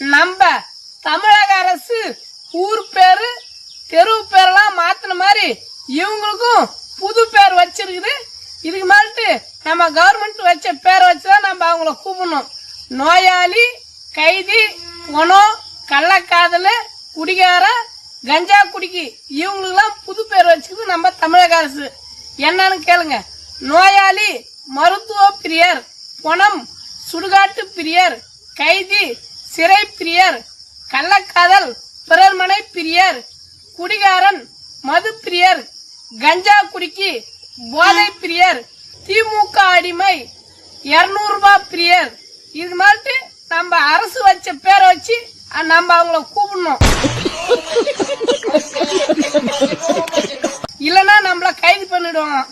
நம்ம தமிழக அரசு ஊர் பேரு தெரு பேரெல்லாம் மாத்தின மாதிரி இவங்களுக்கும் புது பேர் வச்சிருக்குது. இதுக்கு மேலிட்டு நம்ம கவர்மெண்ட் வச்ச பேரை வச்சுதான் நம்ம அவங்கள கூப்பிடணும். நோயாளி கைதி குணம் கள்ளக்காதல் குடிகாரம் கஞ்சா குடிக்கி இவங்களுக்கெல்லாம் புது பேர் வச்சுக்குது நம்ம தமிழக அரசு. என்னன்னு கேளுங்க. நோயாளி மருத்துவ பிரியர் பணம் சுடுகாட்டு பிரியர் கைதி சிறை பிரியர் கள்ளக்காதல் பிறர்மனை பிரியர் குடிகாரன் மது பிரியர் கஞ்சா குடிக்கி போதை பிரியர் திமுக அடிமை இருநூறு ரூபாய் பிரியர். இது மாதிரி நம்ம அரசு வச்ச பேரை வச்சு நம்ம அவங்கள கூப்பிடணும். இல்லனா நம்மள கைது பண்ணிடுவோம்